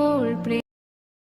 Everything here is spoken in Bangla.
তোর